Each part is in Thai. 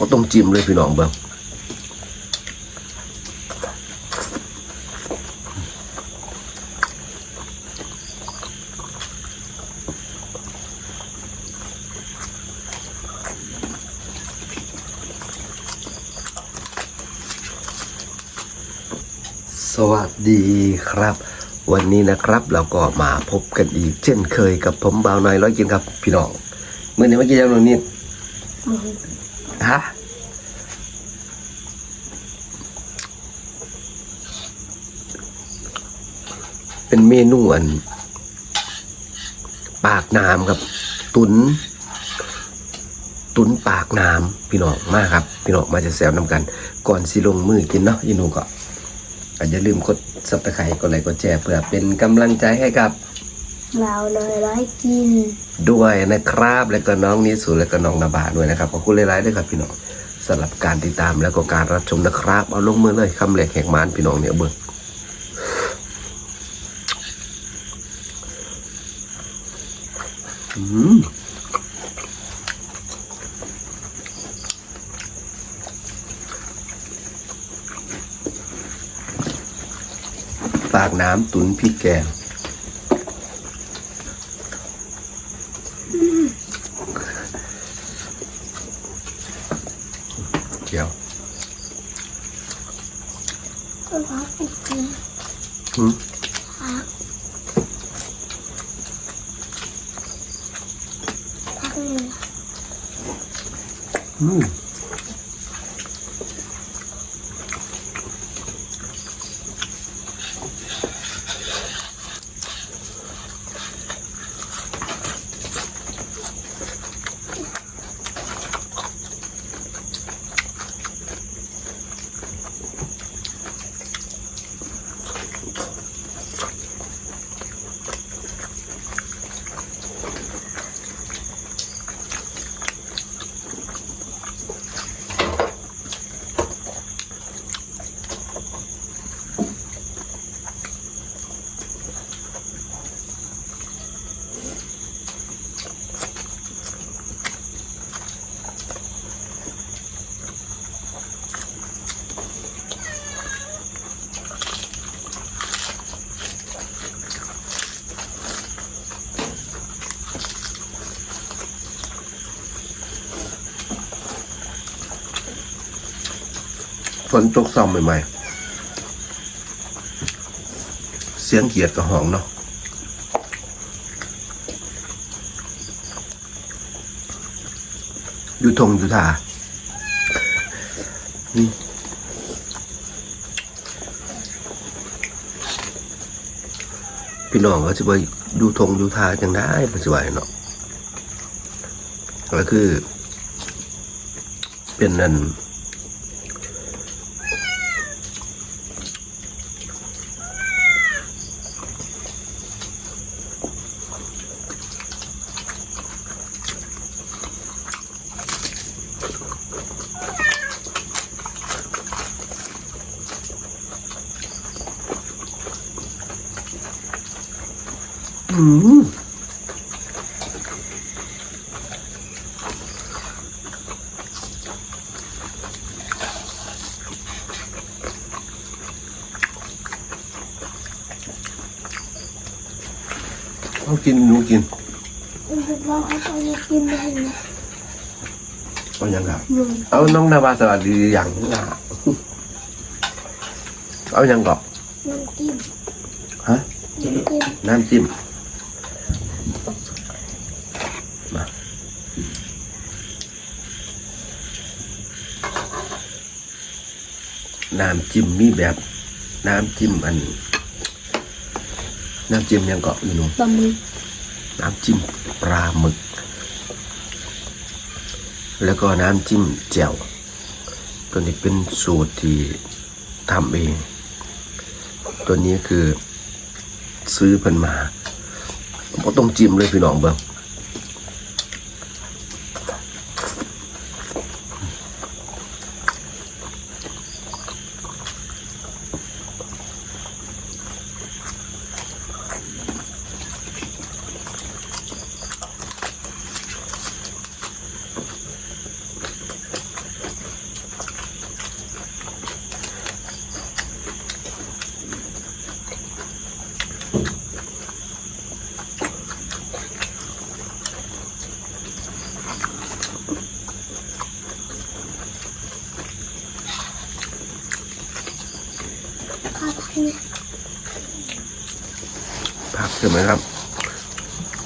ก็ต้องจิ้มเลยพี่น้องเบิ่งสวัสดีครับ วันนี้นะครับเราก็มาพบกันอีก เช่นเคยกับผมบ่าวน้อยร้อยกินครับ พี่น้องเมื่อนี้เมื่อกี้ยังนนนิด ฮะเป็นเมนูอัน ปากน้ำครับ ตุน ตุนปากน้ำพี่น้องมากครับ พี่น้องมาจะแซวน้ำกัน ก่อนสิลงมือกินเนาะอีหนูก็อาอย่าลืมกดซับสไครต์กดไลค์กดแชร์เพื่อเป็นกำลังใจให้กับ เราเลยร้อยกิน ด้วยนะครับแล้วก็น้องนิสุแล้วก็น้องนาบาด้วยนะครับขอบคุณหลายๆด้วยครับพี่น้องสำหรับการติดตามแล้วก็การรับชมนะครับเอาลงมือเลยคำเหล็กแหกมานพี่น้องเนี่ยเบิ่งอืมปากน้ำตุนพริกแกง ฝนตกซ่อมใหม่ๆ เสียงเกียดกับห้องเนาะอยู่ทงอยู่ทาอืมพี่น้องก็จะไปดูทงดูทาจังได้ปัจจุบันเนาะก็คือ เป็นนั่น อืมเอากินหนูกินมันจะบอกให้เขาจะกินได้ไหมเอายังครับหนึ่งเอาน้องนาวาสวัสดีอย่างนะเอายังก่อนน้ำจิ้มฮะน้ำจิ้ม น้ำจิ้มมา น้ำจิ้มมีแบบ น้ำจิ้มอัน น้ำจิ้มยังเกาะอยู่หนูปลาหมึกน้ำจิ้มปลาหมึก แล้วก็น้ำจิ้มแจ่วตัวนี้เป็นสูตรที่ทำเอง ตัวนี้คือซื้อเพิ่นมาก็ต้องจิ้มเลยพี่น้องเบิ่ง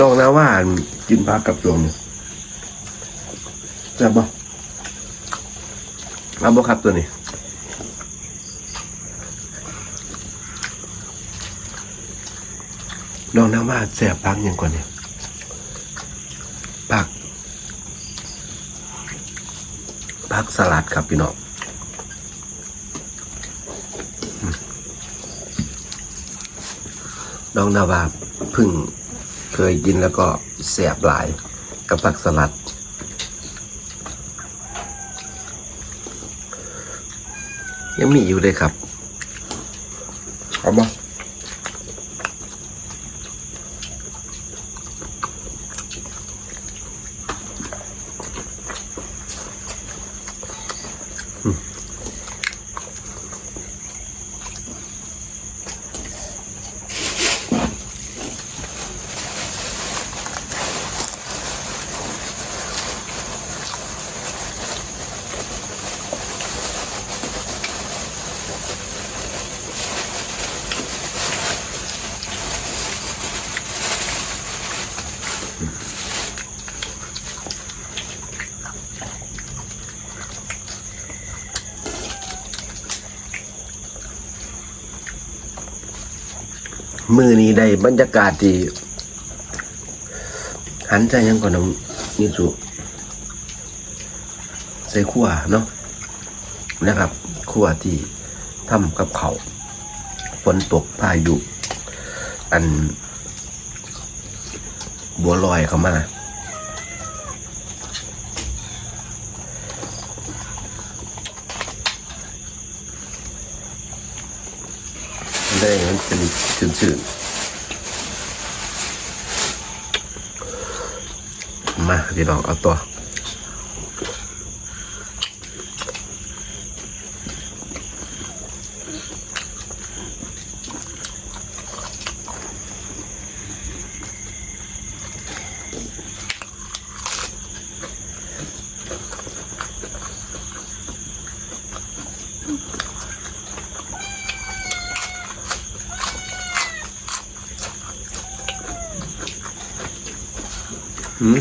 นอกนะว่ากินผักกับโยมเนี่ยจะบ่เอาบ่ครับตัวนี้ลองนะว่าแสบพักย่างกว่าเนี้พักพักสลัดครับพี่น้องน้องนาวาพึ่ง เคยกินแล้วก็แสบหลายกับผักสลัด ยังมีอยู่เลยครับ เอาบ่ มือนี้ได้บรรยากาศที่หันใจยังก่อนน้องนิสุใส่ขั้วเนาะนะครับขั้วที่ทำกับเขาฝนตกพายุอัน บัวลอยเข้ามา ได้มันเป็นชื่นๆมาพี่น้องเอาตัว หื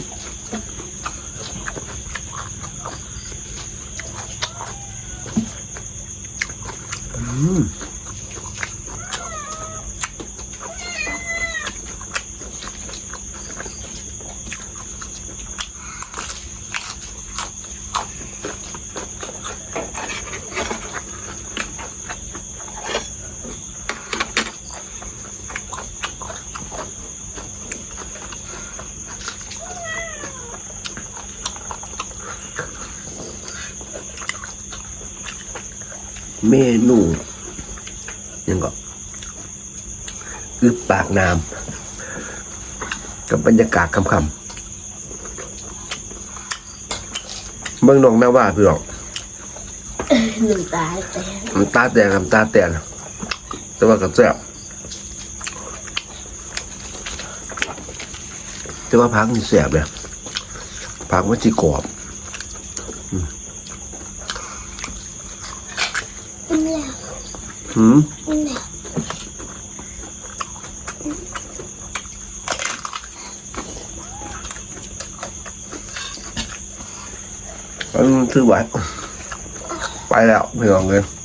เมนูยังก็อึบปากน้ำกับบรรยากาศคำๆเมืองนองแม่ว่าพี่น้องหนึ่งตายแต่น้ำตาแตกน้ำตาแตกแต่ว่าก็แซ่บแต่ว่าพักนี่แซ่บเลยพักมันจีกรอบ อันเนี้ย หืมอันเนี้ยมั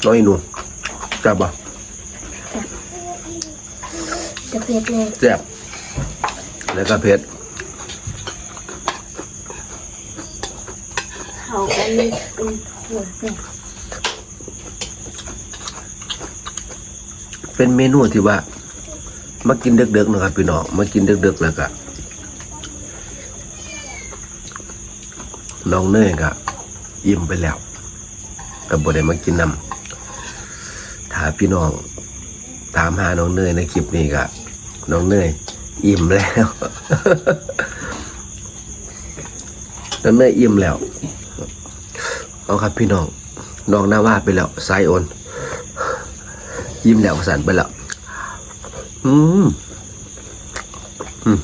นซื้อไว้ไปแล้วพี่น้องเลยน้อยหนูจับบ่จะเผ็ดเลยแซ่บแล้วก็เผ็ดเขากันเลยเป็นหัวเนี่ยเป็นเมนูที่ว่ามากินเด็กๆนะครับพี่น้องมากินเด็กๆแล้วก็น้องเนยก็อิ่มไปแล้วก็บ่ได้มากินนำถ้าพี่น้องตามหาน้องเนยในคลิปนี้ก็น้องเนยอิ่มแล้ว น้องเนยอิ่มแล้ว เอาครับพี่น้อง น้องหน้าว่าไปแล้วสายโอนยิ้มแล้วสันไปแล้ว อืม อืม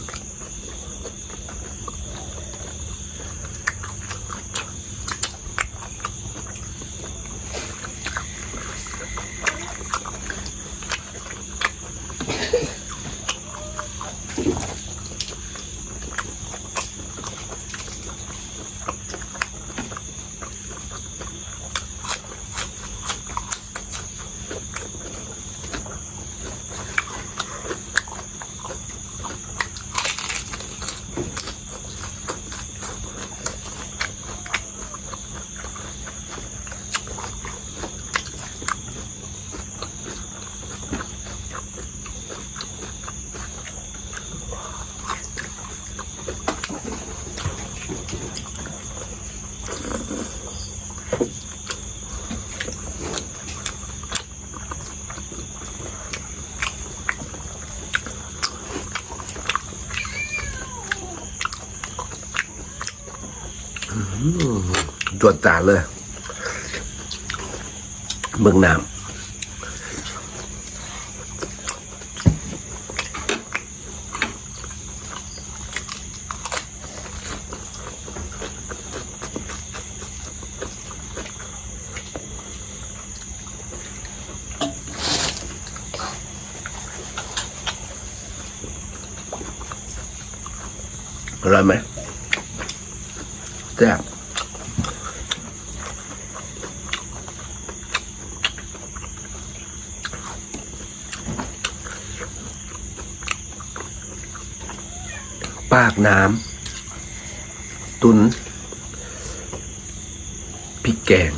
จวดจานเลยเมืองน้ำอร่อยไหม แซ่บปากน้ำ ตุนพริกแกง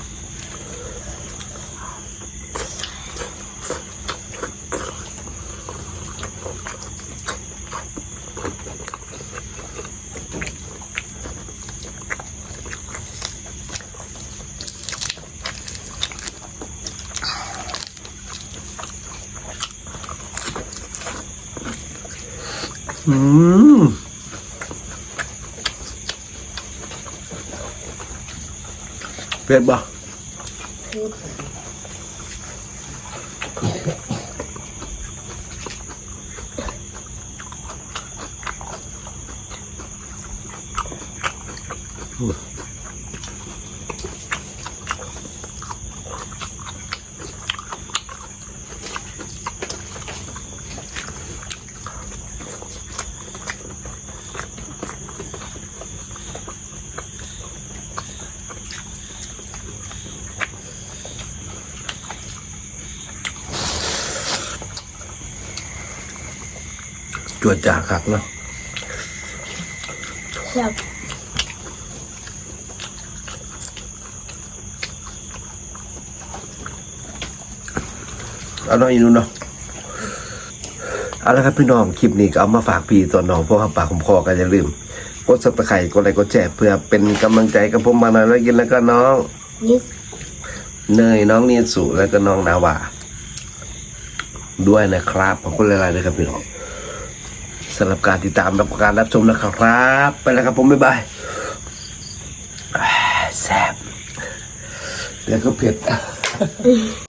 เผ็ดบ่ วดจากคักเนาะแซ่บเอาหน่อยนู่นเนาะเอาละครับพี่น้องคลิปนี้ก็เอามาฝากพี่ตัวน้องพวกปากของคอกันอย่าลืมกดสับตะไคร่กดไลค์กดแชร์เพื่อเป็นกำลังใจกับผมมาหน่อยแล้วกินแล้วก็น้องนิดเนยน้องเนียสุแล้วก็น้องนาวาด้วยนะครับขอบคุณหลายๆเลยครับพี่น้อง สำหรับการติดตามรับการรับชมนะครับ ไปแล้วครับผมบ๊ายบายแซ่บแล้วก็เผ็ด